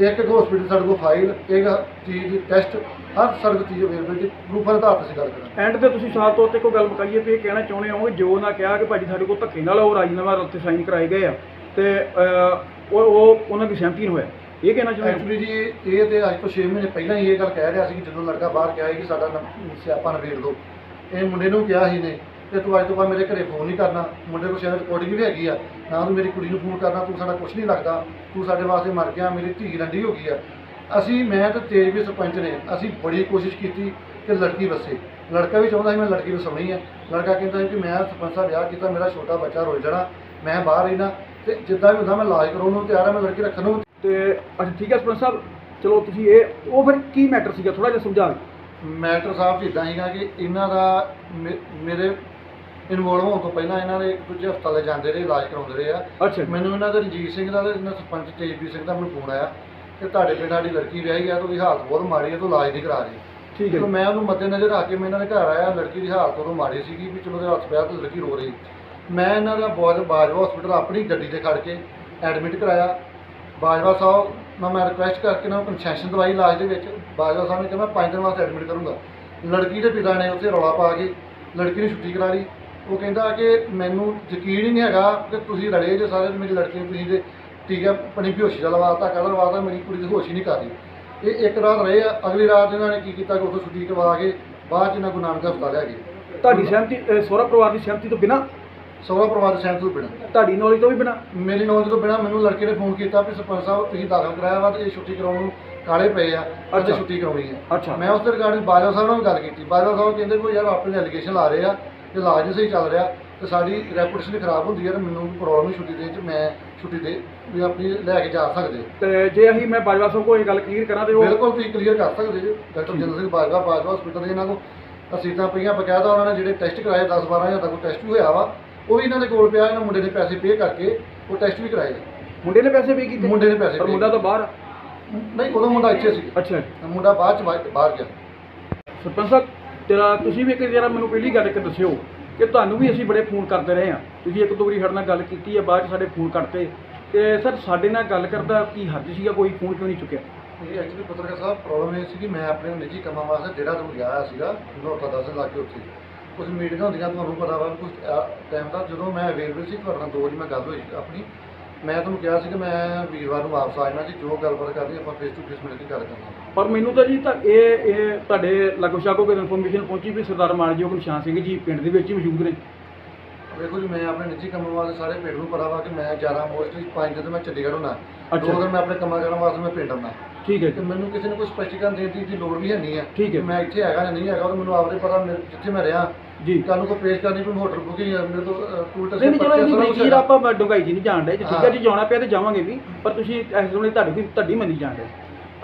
Speaker 3: ਇੱਕ ਇੱਕ ਹਸਪੀਟਲ ਸਾਡੇ ਕੋਲ ਫਾਈਲ ਇੱਕ ਚੀਜ਼ ਦੀ ਟੈਸਟ ਹਰ ਸਾਡੇ ਕੋਲ ਚੀਜ਼ ਅਵੇਲੇਬਲ ਜੀ ਪ੍ਰੂਫਾਂ ਦੇ ਆਧਾਰ ਤੇ ਅਸੀਂ ਗੱਲ ਕਰਾਂਗੇ।
Speaker 4: ਐਂਡ ਤੇ ਤੁਸੀਂ ਸਾਫ਼ ਤੌਰ ਤੇ ਕੋਈ ਗੱਲ ਮੁਕਾਈਏ ਵੀ ਇਹ ਕਹਿਣਾ ਚਾਹੁੰਦੇ ਹੋ ਕਿ ਜੋ ਨਾ ਕਿਹਾ ਕਿ ਭਾਜੀ ਸਾਡੇ ਕੋਲ ਧੱਕੇ ਨਾਲ ਉਹ ਰਾਜੀਨਾਮਾ ਉੱਤੇ ਸਾਈਨ ਕਰਾਏ ਗਏ ਆ। ਤੇ ਅਹ, ਉਹ ਉਹ ਉਹਨਾਂ ਦੀ ਸਹਿਮਤੀ ਨਾਲ ਹੋਇਆ। ਇਹ ਕਹਿਣਾ ਚਾਹੁੰਦੇ ਹੋ?
Speaker 3: ਐਕਚੁਅਲੀ ਜੀ ਇਹ ਤੇ ਅੱਜ ਤੋਂ 6 ਮਹੀਨੇ ਪਹਿਲਾਂ ਹੀ ਇਹ ਗੱਲ ਕਹਿ ਰਿਹਾ ਸੀ ਕਿ ਜਦੋਂ ਲੜਕਾ ਬਾਹਰ ਗਿਆ ਸੀ ਕਿ ਸਾਡਾ ਨ- ਸਿਆਪਾ ਨਵੇੜ ਦਿਓ। ਇਹ ਮੁੰਡੇ ਨੂੰ ਕਿਹਾ ਸੀ ਨੇ ਕਿ ਤੂੰ ਅੱਜ ਤੋਂ ਬਾਅਦ ਮੇਰੇ ਘਰੇ ਫੋਨ ਨਹੀਂ ਕਰਨਾ। ਮੁੰਡੇ ਕੋਲ ਸ਼ਾਇਦ ਰਿਕਾਰਡਿੰਗ ਵੀ ਹੈਗੀ ਆ। ਨਾ ਤੂੰ ਮੇਰੀ ਕੁੜੀ ਨੂੰ ਫੋਨ ਕਰਨਾ ਤੂੰ ਸਾਡਾ ਕੁਝ ਨਹੀਂ ਲੱਗਦਾ। ਤੂੰ ਸਾਡੇ ਵਾਸਤੇ ਮਰ ਗਿਆ ਮੇਰੀ ਧੀ ਰੰਡੀ ਹੋ ਗਈ ਆ। ਅਸੀਂ ਮੈਂ ਤੇ ਤੇਜ ਵੀ ਸਰਪੰਚ ਨੇ ਅਸੀਂ ਬੜੀ ਕੋਸ਼ਿਸ਼ ਕੀਤੀ ਕਿ ਲੜਕੀ ਵਸੇ। ਲੜਕਾ ਵੀ ਚਾਹੁੰਦਾ ਸੀ ਮੈਂ ਲੜਕੀ ਵਸਾਉਣੀ ਹੈ ਲੜਕਾ ਕਹਿੰਦਾ ਸੀ ਕਿ ਮੈਂ ਸਰਪੰਚ ਸਾਹਿਬ ਵਿਆਹ ਕੀਤਾ ਮੇਰਾ ਛੋਟਾ ਬੱਚਾ ਰੁੱਲ ਜਾਣਾ। ਮੈਂ ਬਾਹਰ ਹੀ ਨਾ ਤੇ ਜਿੱਦਾਂ ਵੀ ਹੁੰਦਾ ਮੈਂ ਇਲਾਜ ਕਰਾਉਣ ਨੂੰ ਤਿਆਰ ਹਾਂ ਮੈਂ ਲੜਕੀ ਰੱਖਣ ਨੂੰ
Speaker 4: ਤੇ ਅੱਛਾ ਠੀਕ ਹੈ ਸਰਪੰਚ ਸਾਹਿਬ। ਚਲੋ ਤੁਸੀਂ ਇਹ ਉਹ ਫਿਰ ਕੀ ਮੈਟਰ ਸੀਗਾ? ਥੋੜਾ ਜਿਹਾ ਸਮਝਾ ਦਿਓ।
Speaker 3: ਮੈਟਰ ਸਾਹਿਬ ਜਿੱਦਾਂ ਸੀਗਾ ਕਿ ਇਹਨਾਂ ਦਾ ਮੇਰੇ ਇਨਵੋਲਵ ਹੋਣ ਤੋਂ ਪਹਿਲਾਂ ਇਹਨਾਂ ਦੇ ਦੂਜੇ ਹਸਪਤਾਲੇ ਜਾਂਦੇ ਰਹੇ ਇਲਾਜ ਕਰਾਉਂਦੇ ਰਹੇ ਆ।
Speaker 4: ਅੱਛਾ ਜੀ।
Speaker 3: ਮੈਨੂੰ ਇਹਨਾਂ ਦੇ ਰਣਜੀਤ ਸਿੰਘ ਦਾ ਤੇ ਇਹਨਾਂ ਸਰਪੰਚ ਤੇਜਵੀਰ ਸਿੰਘ ਦਾ ਮੈਨੂੰ ਫੋਨ ਆਇਆ ਕਿ ਤੁਹਾਡੇ ਪਿੰਡ ਸਾਡੀ ਲੜਕੀ ਵਿਆਹੀ ਆ ਤੇ ਉਹਦੀ ਹਾਲਤ ਬਹੁਤ ਮਾੜੀ ਹੈ ਤੂੰ ਇਲਾਜ ਨਹੀਂ ਕਰਾ ਰਹੀ।
Speaker 4: ਠੀਕ ਹੈ ਜੀ।
Speaker 3: ਮੈਂ ਉਹਨੂੰ ਮੱਦੇਨਜ਼ਰ ਰੱਖ ਕੇ ਮੈਂ ਇਹਨਾਂ ਦੇ ਘਰ ਆਇਆ ਲੜਕੀ ਦੀ ਹਾਲਤ ਉਦੋਂ ਮਾੜੀ ਸੀਗੀ ਵੀ ਚਲੋ ਉਹਦੇ ਹੱਥ ਪਿਆ ਤੇ ਲੜਕੀ ਰੋ ਰਹੀ। ਮੈਂ ਇਹਨਾਂ ਦਾ ਬਾਜ ਬਾਜਵਾ ਹਸਪੀਟਲ ਆਪਣੀ ਗੱਡੀ ਤੇ ਖੜ ਕੇ ਐਡਮਿਟ ਕਰਾਇਆ। ਬਾਜਵਾ ਸਾਹਿਬ ਨਾਲ ਮੈਂ ਰਿਕੁਐਸਟ ਕਰਕੇ ਨਾ ਕੰਸੈਸ਼ਨ ਦਵਾਈ ਇਲਾਜ ਦੇ ਵਿੱਚ। ਬਾਜਵਾ ਸਾਹਿਬ ਨੇ ਕਿਹਾ ਮੈਂ 5 ਦਿਨ ਵਾਸਤੇ ਐਡਮਿਟ ਕਰੂੰਗਾ। ਲੜਕੀ ਦੇ ਪਿਤਾ ਨੇ ਉੱਥੇ ਰੌਲਾ ਪਾ ਕੇ ਲੜਕੀ ਨੂੰ ਛੁੱਟੀ ਕਰਾ ਲਈ। ਉਹ ਕਹਿੰਦਾ ਕਿ ਮੈਨੂੰ ਯਕੀਨ ਹੀ ਨਹੀਂ ਹੈਗਾ ਕਿ ਤੁਸੀਂ ਰਲੇ ਜੇ ਸਾਰੇ ਮੇਰੀ ਲੜਕੀ ਨੂੰ ਤੁਸੀਂ ਦੇ ਟੀਕਾ ਪਣੀ ਬੇਹੋਸ਼ੀ ਦਾ ਲਵਾਤਾ ਕਲਰ ਲਵਾਤਾ ਮੇਰੀ ਕੁੜੀ ਦੀ ਹੋਸ਼ ਹੀ ਨਹੀਂ ਕਰ ਰਹੀ। ਇਹ ਇੱਕ ਰਾਤ ਰਹੇ ਆ ਅਗਲੀ ਰਾਤ ਇਹਨਾਂ ਨੇ ਕੀ ਕੀਤਾ ਕਿ ਉੱਥੋਂ ਛੁੱਟੀ ਕਰਵਾ ਕੇ ਬਾਅਦ ਚ ਇਹਨਾਂ ਗੁਰੂ ਨਾਨਕ ਹਸਪਤਾਲ ਲਿਆ ਗਏ।
Speaker 4: ਤੁਹਾਡੀ ਸਹਿਮਤੀ ਸਹੁਰਾ ਪਰਿਵਾਰ ਦੀ ਸਹਿਮਤੀ ਤੋਂ ਬਿਨਾ?
Speaker 3: ਸਹੁਰਾ ਪਰਿਵਾਰ ਦੇ ਸਹਿਮਤ ਤੋਂ ਬਿਨਾਂ।
Speaker 4: ਤੁਹਾਡੀ ਨੌਲੇਜ ਤੋਂ ਵੀ ਬਿਨਾ?
Speaker 3: ਮੇਰੀ ਨੌਲੇਜ ਤੋਂ ਬਿਨਾਂ ਮੈਨੂੰ ਲੜਕੇ ਨੇ ਫੋਨ ਕੀਤਾ ਵੀ ਸਰਪੰਚ ਸਾਹਿਬ ਤੁਸੀਂ ਦਾਖਲ ਕਰਾਇਆ ਵਾ ਤੇ ਇਹ ਛੁੱਟੀ ਕਰਾਉਣ ਨੂੰ ਕਾਲੇ ਪਏ ਆ।
Speaker 4: ਅੱਛਾ।
Speaker 3: ਛੁੱਟੀ ਕਰਾਉਣੀ ਹੈ। ਮੈਂ ਉਸ ਦੇ ਰਿਗਾਰਡਿੰਗ ਬਾਜਵਾ ਸਾਹਿਬ ਨਾਲ ਵੀ ਗੱਲ ਕੀਤੀ। ਬਾਜਵਾ ਸਾਹਿਬ ਕਹਿੰਦੇ ਕੋਈ ਯਾਰ ਆਪਣੇ ਐਲੀਗੇਸ਼ਨ ਲਾ ਰਹੇ ਆ ਕਿ ਇਲਾਜ ਨਹੀਂ ਸਹੀ ਚੱਲ ਰਿਹਾ ਤੇ ਸਾਡੀ ਰੈਪੂਟੇਸ਼ਨ ਖਰਾਬ ਹੁੰਦੀ ਹੈ ਤੇ ਮੈਨੂੰ ਪ੍ਰੋਬਲਮ ਨਹੀਂ ਛੁੱਟੀ ਦੇ ਚ ਮੈਂ ਛੁੱਟੀ ਦੇ ਵੀ ਆਪਣੀ ਲੈ ਕੇ ਜਾ ਸਕਦੇ।
Speaker 4: ਤੇ ਜੇ ਅਸੀਂ ਮੈਂ ਬਾਜਵਾ ਸਾਹਿਬ ਕੋਲ ਇਹ ਗੱਲ ਕਲੀਅਰ ਕਰਾਂ ਤੇ ਉਹ
Speaker 3: ਬਿਲਕੁਲ ਤੁਸੀਂ ਕਲੀਅਰ ਕਰ ਸਕਦੇ ਜੀ। ਡਾਕਟਰ ਜਨਰਲ ਸਿੰਘ ਬਾਜਵਾ ਬਾਜਵਾ ਹਸਪੀਟਲ ਦੇ ਇਹਨਾਂ ਕੋਲ। ਅਸੀਤਾਂ ਪਈਆਂ ਬਕਾਇਦਾ ਉਹਨਾਂ ਨੇ ਜਿਹੜੇ ਟੈਸਟ ਕਰਾਏ 10 12 ਹਜ਼ਾਰ ਦਾ ਕੋਈ ਟੈਸਟ ਵੀ ਹੋਇਆ ਵਾ ਉਹ ਵੀ ਇਹਨਾਂ ਦੇ ਕੋਲ ਪਿਆ ਇਹਨਾਂ ਮੁੰਡੇ ਨੇ ਪੈਸੇ ਪੇ ਕਰਕੇ ਉਹ ਟੈਸਟ ਵੀ ਕਰਾਏ।
Speaker 4: ਮੁੰਡੇ ਨੇ ਪੈਸੇ ਪੇ ਕੀਤੇ?
Speaker 3: ਮੁੰਡੇ ਨੇ ਪੈਸੇ
Speaker 4: ਪਰ ਮੁੰਡਾ ਤਾਂ ਬਾਹਰ।
Speaker 3: ਨਹੀਂ ਉਦੋਂ ਮੁੰਡਾ ਇੱਥੇ ਸੀ।
Speaker 4: ਅੱਛਾ। ਜੀ।
Speaker 3: ਮੁੰਡਾ ਬਾਅਦ ਚ ਬਾਹਰ ਗਿਆ।
Speaker 4: ਸਰਪੰਚ ਸਾਹਿਬ ਤੇਰਾ ਤੁਸੀਂ ਵੀ ਇੱਕ ਜਰਾ ਮੈਨੂੰ ਪਹਿਲੀ ਗੱਲ ਇੱਕ ਦੱਸਿਓ ਕਿ ਤੁਹਾਨੂੰ ਵੀ ਅਸੀਂ ਬੜੇ ਫੋਨ ਕਰਦੇ ਰਹੇ ਹਾਂ। ਤੁਸੀਂ ਇੱਕ ਦੋ ਵਾਰੀ ਸਾਡੇ ਨਾਲ ਗੱਲ ਕੀਤੀ ਹੈ, ਬਾਅਦ ਚ ਸਾਡੇ ਫੋਨ ਕੱਟਤੇ। ਤੇ ਸਰ, ਸਾਡੇ ਨਾਲ ਗੱਲ ਕਰਦਾ ਕੀ ਹੱਦ ਸੀਗਾ? ਕੋਈ ਫੋਨ ਕਿਉਂ ਨਹੀਂ ਚੁੱਕਿਆ?
Speaker 3: ਇਹ ਐਕਚੁਅਲੀ ਪੱਤਰਕਾਰ ਸਾਹਿਬ ਪ੍ਰੋਬਲਮ ਇਹ ਸੀ ਕਿ ਮੈਂ ਆਪਣੇ ਨਿੱਜੀ ਕੰਮਾਂ ਵਾਸਤੇ ਜਿਹੜਾ ਤੋਂ ਗਿਆ ਹੋਇਆ ਸੀਗਾ ਨੋਟਾ ਦਸ ਲਾ ਕੇ ਉੱਥੇ। ਕੁਝ ਮੀਟਿੰਗਾਂ ਹੁੰਦੀਆਂ ਤੁਹਾਨੂੰ ਪਤਾ ਵਾ ਕੁਝ ਟਾਈਮ ਦਾ ਜਦੋਂ ਮੈਂ ਅਵੇਲੇਬਲ ਸੀ, ਤੁਹਾਡੇ ਨਾਲ ਦੋ ਵਾਰੀ ਮੈਂ ਗੱਲ ਹੋਈ ਸੀ ਆਪਣੀ। ਮੈਂ ਤੁਹਾਨੂੰ ਕਿਹਾ ਸੀ ਕਿ ਮੈਂ ਵੀਰਵਾਰ ਨੂੰ ਵਾਪਸ ਆ ਜਾਣਾ ਜੀ, ਜੋ ਗੱਲਬਾਤ ਕਰਨੀ ਆਪਾਂ ਫੇਸ ਟੂ ਫੇਸ ਮਿਲ ਕੇ ਗੱਲ ਕਰਾਂਗੇ।
Speaker 4: ਪਰ ਮੈਨੂੰ ਤਾਂ ਜੀ ਤਾਂ ਇਹ ਇਹ ਤੁਹਾਡੇ ਲਾਗੋ ਸ਼ਾਗੋ ਕੋਈ ਇਨਫੋਰਮੇਸ਼ਨ ਪਹੁੰਚੀ ਵੀ ਸਰਦਾਰ ਮਾਨਯੋਗ ਨਿਸ਼ਾਨ ਸਿੰਘ ਜੀ ਪਿੰਡ ਦੇ ਵਿੱਚ ਹੀ ਮੌਜੂਦ ਨੇ।
Speaker 3: ਵੇਖੋ ਜੀ ਮੈਂ ਆਪਣੇ ਨਿੱਜੀ ਕੰਮਾਂ ਵਾਸਤੇ ਸਾਰੇ ਪਿੰਡ ਨੂੰ ਪਤਾ ਵਾ ਕਿ ਮੈਂ ਜ਼ਿਆਦਾ ਮੋਸਟਲੀ ਪੰਜ ਦਿਨ ਮੈਂ ਚੰਡੀਗੜ੍ਹ
Speaker 4: ਅੱਛਾ।
Speaker 3: ਦੋ ਦਿਨ ਮੈਂ ਆਪਣੇ ਕੰਮਾਂ ਕਰਨ ਵਾਸਤੇ ਮੈਂ ਪਿੰਡ ਆਉਣਾ
Speaker 4: ਠੀਕ ਹੈ
Speaker 3: ਤੇ
Speaker 4: ਜੀ
Speaker 3: ਮੈਨੂੰ ਕਿਸੇ ਨੇ ਕੋਈ ਸਪਸ਼ਟੀਕਰਨ ਦੇਣ ਦੀ ਲੋੜ ਵੀ ਹੈ ਨਹੀਂ ਹੈ।
Speaker 4: ਠੀਕ ਹੈ।
Speaker 3: ਮੈਂ ਇੱਥੇ ਹੈਗਾ ਜਾਂ ਨਹੀਂ ਹੈਗਾ ਉਹ ਮੈਨੂੰ ਆਪਦੇ ਪਤਾ ਜਿੱਥੇ ਮੈਂ ਰਿਹਾ।
Speaker 4: ਜੀ।
Speaker 3: ਤੁਹਾਨੂੰ ਕੋਈ ਪੇਸ਼ ਕਰਨੀ ਕੋਈ ਹੋਟਲ ਬੁਕਿੰਗ ਮੇਰੇ ਤੋਂ ਟੂਲ
Speaker 4: ਨਹੀਂ ਨਹੀਂ ਚਲੋ ਇੰਨੀ ਬਰੀਕੀ ਆਪਾਂ ਡੁੰਗਾਈ ਜੀ ਨਹੀਂ ਜਾਣਦੇ ਜੇ ਠੀਕ ਹੈ ਜੀ ਜਾਣਾ ਪਿਆ ਤੇ ਜਾਵਾਂਗੇ ਵੀ ਪਰ ਤੁਸੀਂ ਇਸ ਵੇਲੇ ਤੁਹਾਡੀ ਤੁਹਾਡੀ ਮੰਨੀ ਜਾਣਦੇ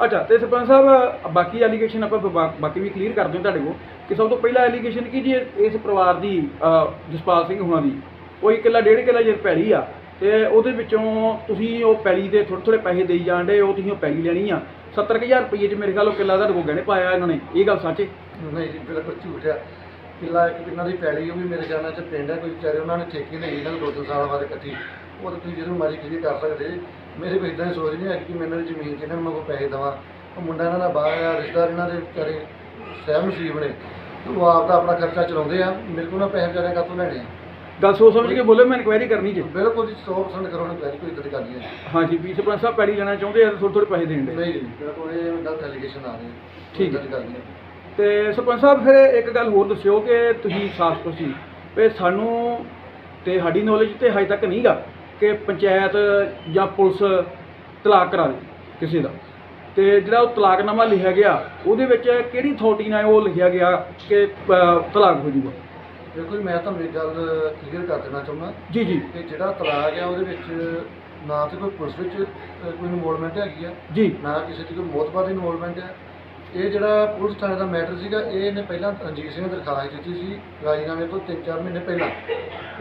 Speaker 4: ਅੱਛਾ ਤੇ ਸਰਪੰਚ ਸਾਹਿਬ ਬਾਕੀ ਐਲੀਗੇਸ਼ਨ ਆਪਾਂ ਬਾ- ਬਾਕੀ ਵੀ ਕਲੀਅਰ ਕਰਦੇ ਹਾਂ ਤੁਹਾਡੇ ਕੋਲ ਕਿ ਸਭ ਤੋਂ ਪਹਿਲਾ ਐਲੀਗੇਸ਼ਨ ਕੀ ਜੀ? ਇਸ ਪਰਿਵਾਰ ਦੀ ਅਹ, ਜਸਪਾਲ ਸਿੰਘ ਹੁਣਾਂ ਦੀ। ਕੋਈ ਕਿੱਲਾ ਡੇਢ ਕਿੱਲਾ ਜੇ ਪੈਲੀ ਆ। ਤੇ ਉਹਦੇ ਵਿੱਚੋਂ ਤੁਸੀਂ ਉਹ ਪੈਲੀ ਦੇ ਥੋੜ੍ਹੇ ਥੋੜ੍ਹੇ ਪੈਸੇ ਦੇਈ ਜਾਂਦੇ ਉਹ ਤੁਸੀਂ ਉਹ ਪੈਲੀ ਲੈਣੀ ਆ। 70000 ਰੁਪਏ ਚ ਮੇਰੇ ਖਿਆਲ ਉਹ ਕਿੱਲਾ ਤੁਹਾਡੇ ਕੋਲ ਗਹਿਣੇ ਪਾਇਆ ਇਹਨਾਂ ਨੇ। ਇਹ ਗੱਲ ਸੱਚ ਹੈ
Speaker 3: ਨਹੀਂ ਜੀ ਬਿਲਕੁਲ ਝੂਠ ਆ। ਕਿੱਲਾ ਇੱਕ ਇਹਨਾਂ ਦੀ ਪੈਲੀ ਉਹ ਵੀ ਮੇਰੇ ਜਾਨਾਂ ਚ ਪਿੰਡ ਹੈ ਕੋਈ ਵਿਚਾਰੇ ਉਹਨਾਂ ਨੇ ਠੇਕੇ ਲਈ ਇਹਨਾਂ ਨੂੰ ਦੋ ਤਿੰਨ ਸਾਲ ਬਾਅਦ ਇਕੱਠੀ। ਉਹ ਤਾਂ ਤੁਸੀਂ ਜਦੋਂ ਮਰਜ਼ੀ ਕਲੀਅਰ ਕਰ ਸਕਦੇ ਜੀ। ਮੇਰੇ ਕੋਈ ਇਦਾਂ ਸੋਚ ਨਹੀਂ ਹੈ ਕਿ ਮੈਂ ਇਹਨਾਂ ਦੀ ਜ਼ਮੀਨ 'ਚ ਇਹਨਾਂ ਨੂੰ ਮੈਂ ਕੋਈ ਪੈਸੇ ਦੇਵਾਂ। ਉਹ ਮੁੰਡਾ ਇਹਨਾਂ ਦਾ ਬਾਹਰ ਆ ਰਿਸ਼ਤੇਦਾਰ ਇਹਨਾਂ ਦੇ ਵਿਚਾਰੇ ਸਹਿਬ ਨਸੀਬ ਨੇ। ਤੇ ਉਹ ਆਪ ਦਾ ਆਪਣਾ ਖਰਚਾ ਚਲਾਉਂਦੇ ਆ ਮੇਰੇ ਕੋਲ ਨਾ ਪੈਸੇ ਵਿਚਾਰੇ ਕਾਹਤੋਂ ਲੈਣੇ ਆ?
Speaker 4: ਗੱਲ ਸੋਚ ਸਮਝ ਕੇ ਬੋਲੇ ਮੈਂ ਇਨਕੁਆਇਰੀ ਕਰਨੀ ਜੀ।
Speaker 3: ਬਿਲਕੁਲ ਜੀ 100% ਕਰੋ ਨਾ ਕੋਈ ਇੱਦਾਂ ਦੀ ਗੱਲ ਨਹੀਂ ਹੈ।
Speaker 4: ਹਾਂਜੀ ਵੀ ਸਰਪੰਚ ਸਾਹਿਬ ਪੈਲੀ ਲੈਣਾ ਚਾਹੁੰਦੇ ਆ ਥੋੜ੍ਹੇ ਥੋੜ੍ਹੇ ਪੈਸੇ ਦੇਣ ਦੇ।
Speaker 3: ਨਹੀਂ ਜੀ ਬਿਲਕੁਲ ਇਹ ਗਲਤ ਐਲੀਗੇਸ਼ਨ ਆ ਰਹੇ।
Speaker 4: ਠੀਕ ਹੈ।
Speaker 3: ਗੱਲ ਨਹੀਂ ਹੈ।
Speaker 4: ਤੇ ਸਰਪੰਚ ਸਾਹਿਬ ਫਿਰ ਇੱਕ ਗੱਲ ਹੋਰ ਦੱਸਿਓ ਕਿ ਤੁਸੀਂ ਸਾਫ਼ ਤੁਸੀਂ ਵੀ ਸਾਨੂੰ ਤੇ ਸਾਡੀ ਨੌਲੇਜ ਤੇ ਹਜੇ ਤੱਕ ਨਹੀਂਗਾ ਕਿ ਪੰਚਾਇਤ ਜਾਂ ਪੁਲਿਸ ਤਲਾਕ ਕਰਾ ਦੇ ਕਿਸੇ ਦਾ। ਤੇ ਜਿਹੜਾ ਉਹ ਤਲਾਕਨਾਮਾ ਲਿਖਿਆ ਗਿਆ ਉਹਦੇ ਵਿੱਚ ਕਿਹੜੀ ਅਥਾਰਟੀ ਨਾਲ ਉਹ ਲਿਖਿਆ ਗਿਆ ਕਿ ਅ, ਤਲਾਕ ਹੋ ਜੂਗਾ
Speaker 3: ਦੇਖੋ ਜੀ ਮੈਂ ਤੁਹਾਨੂੰ ਇੱਕ ਗੱਲ ਕਲੀਅਰ ਕਰ ਦੇਣਾ ਚਾਹੁੰਦਾ।
Speaker 4: ਜੀ ਜੀ।
Speaker 3: ਕਿ ਜਿਹੜਾ ਤਲਾਕ ਆ ਉਹਦੇ ਵਿੱਚ ਨਾ ਤੇ ਕੋਈ ਪੁਲਿਸ ਵਿੱਚ ਅ, ਕੋਈ ਇਨਵੋਲਵਮੈਂਟ ਹੈਗੀ ਆ
Speaker 4: ਜੀ।
Speaker 3: ਨਾ ਕਿਸੇ ਦੀ ਕੋਈ ਮੌਤਬਾਰ ਦੀ ਇਨਵੋਲਵਮੈਂਟ ਹੈ ਇਹ ਜਿਹੜਾ ਪੁਲਿਸ ਥਾਣੇ ਦਾ ਮੈਟਰ ਸੀਗਾ, ਇਹ ਇਹਨੇ ਪਹਿਲਾਂ ਰਣਜੀਤ ਸਿੰਘ ਨੇ ਦਰਖਾਸਤ ਦਿੱਤੀ ਸੀ ਰਾਜੀਨਾਮੇ ਤੋਂ 3-4 ਮਹੀਨੇ ਪਹਿਲਾਂ।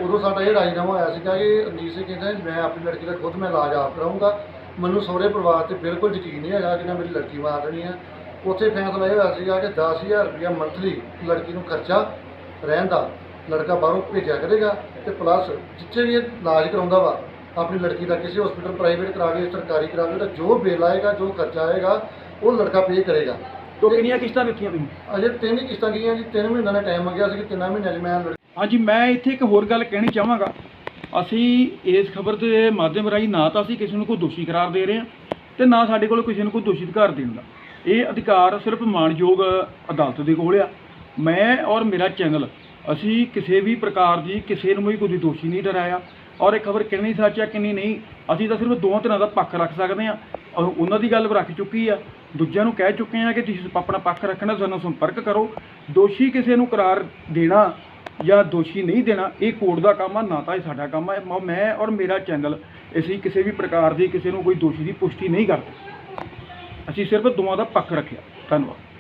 Speaker 3: ਉਦੋਂ ਸਾਡਾ ਇਹ ਰਾਜੀਨਾਮਾ ਹੋਇਆ ਸੀਗਾ ਕਿ ਰਣਜੀਤ ਸਿੰਘ ਕਹਿੰਦਾ, ਮੈਂ ਆਪਣੀ ਲੜਕੀ ਦਾ ਖੁਦ ਮੈਂ ਇਲਾਜ ਆਪ ਕਰਾਉਂਗਾ ਮੈਨੂੰ ਸਹੁਰੇ ਪਰਿਵਾਰ ਤੇ ਬਿਲਕੁਲ ਯਕੀਨ ਨਹੀਂ ਹੈਗਾ ਕਿ ਨਾ ਮੇਰੀ ਲੜਕੀ ਮਾਰ ਦੇਣੀ ਹੈ ਉੱਥੇ ਫੈਸਲਾ ਇਹ ਹੋਇਆ ਸੀਗਾ ਕਿ 10000 ਰੁਪਇਆ ਮੰਥਲੀ ਲੜਕੀ ਨੂੰ ਖਰਚਾ ਰਹਿਣ ਦਾ ਲੜਕਾ ਬਾਹਰੋਂ ਭੇਜਿਆ ਕਰੇਗਾ ਤੇ ਪਲੱਸ ਜਿੱਥੇ ਵੀ ਇਹ ਇਲਾਜ ਕਰਾਉਂਦਾ ਵਾ, ਆਪਣੀ ਲੜਕੀ ਦਾ ਕਿਸੇ ਹਸਪੀਟਲ ਪ੍ਰਾਈਵੇਟ ਕਰਾ ਕੇ, ਸਰਕਾਰੀ ਕਰਾ ਕੇ ਤਾਂ ਜੋ ਬਿੱਲ ਆਏਗਾ, ਜੋ ਖਰਚਾ ਆਏਗਾ, ਉਹ ਲੜਕਾ ਪੇ ਕਰੇਗਾ।
Speaker 4: ਤੋਂ ਕਿੰਨੀਆਂ ਕਿਸ਼ਤਾਂ ਦਿੱਤੀਆਂ ਤੁਸੀਂ
Speaker 3: ਅਜੇ ਤਿੰਨ ਹੀ ਕਿਸ਼ਤਾਂ ਗਈਆਂ ਜੀ ਤਿੰਨ ਮਹੀਨਿਆਂ ਦਾ ਟਾਈਮ ਮੰਗਿਆ ਸੀ ਕਿ ਤਿੰਨਾਂ ਮਹੀਨਿਆਂ 'ਚ ਮੈਂ ਲੜ-
Speaker 4: ਹਾਂਜੀ ਮੈਂ ਇੱਥੇ ਇੱਕ ਹੋਰ ਗੱਲ ਕਹਿਣੀ ਚਾਹਾਂਗਾ। ਅਸੀਂ ਇਸ ਖਬਰ ਦੇ ਮਾਧਿਅਮ ਰਾਹੀਂ ਨਾ ਤਾਂ ਅਸੀਂ ਕਿਸੇ ਨੂੰ ਕੋਈ ਦੋਸ਼ੀ ਕਰਾਰ ਦੇ ਰਹੇ ਹਾਂ ਤੇ ਨਾ ਸਾਡੇ ਕੋਲ ਕਿਸੇ ਨੂੰ ਕੋਈ ਦੋਸ਼ੀ ਅਧਿਕਾਰ ਦੇਣ ਦਾ। ਇਹ ਅਧਿਕਾਰ ਸਿਰਫ ਮਾਣਯੋਗ ਅਦਾਲਤ ਦੇ ਕੋਲ ਆ। ਮੈਂ ਔਰ ਮੇਰਾ ਚੈਨਲ ਅਸੀਂ ਕਿਸੇ ਵੀ ਪ੍ਰਕਾਰ ਦੀ ਕਿਸੇ ਨੂੰ ਵੀ ਕੋਈ ਦੋਸ਼ੀ ਨਹੀਂ ਡਰਾਇਆ। ਔਰ ਇਹ ਖਬਰ ਕਿੰਨੀ ਸੱਚ ਹੈ ਕਿੰਨੀ ਨਹੀਂ ਅਸੀਂ ਤਾਂ ਸਿਰਫ ਦੋਵਾਂ ਤਰ੍ਹਾਂ ਦਾ ਪੱਖ ਰੱਖ ਸਕਦੇ ਹਾਂ। ਉਹਨਾਂ ਦੀ ਗੱਲ ਰੱਖ ਚੁੱਕੀ ਆ। ਦੂਜਿਆਂ ਨੂੰ ਕਹਿ ਚੁੱਕੇ ਆ ਕਿ ਤੁਸੀਂ ਆਪਣਾ ਪੱਖ ਰੱਖਣਾ, ਸਾਨੂੰ ਸੰਪਰਕ ਕਰੋ। ਦੋਸ਼ੀ ਕਿਸੇ ਨੂੰ ਕਰਾਰ ਦੇਣਾ ਜਾਂ ਦੋਸ਼ੀ ਨਹੀਂ ਦੇਣਾ, ਇਹ ਕੋਰਟ ਦਾ ਕੰਮ ਆ, ਨਾ ਤਾਂ ਇਹ ਸਾਡਾ ਕੰਮ ਆ। ਮੈਂ ਔਰ ਮੇਰਾ ਚੈਨਲ, ਅਸੀਂ ਕਿਸੇ ਵੀ ਪ੍ਰਕਾਰ ਦੀ ਕਿਸੇ ਨੂੰ ਕੋਈ ਦੋਸ਼ੀ ਦੀ ਪੁਸ਼ਟੀ ਨਹੀਂ ਕਰਦੇ। ਅਸੀਂ ਸਿਰਫ ਦੋਵਾਂ ਦਾ ਪੱਖ ਰੱਖਿਆ। ਧੰਨਵਾਦ।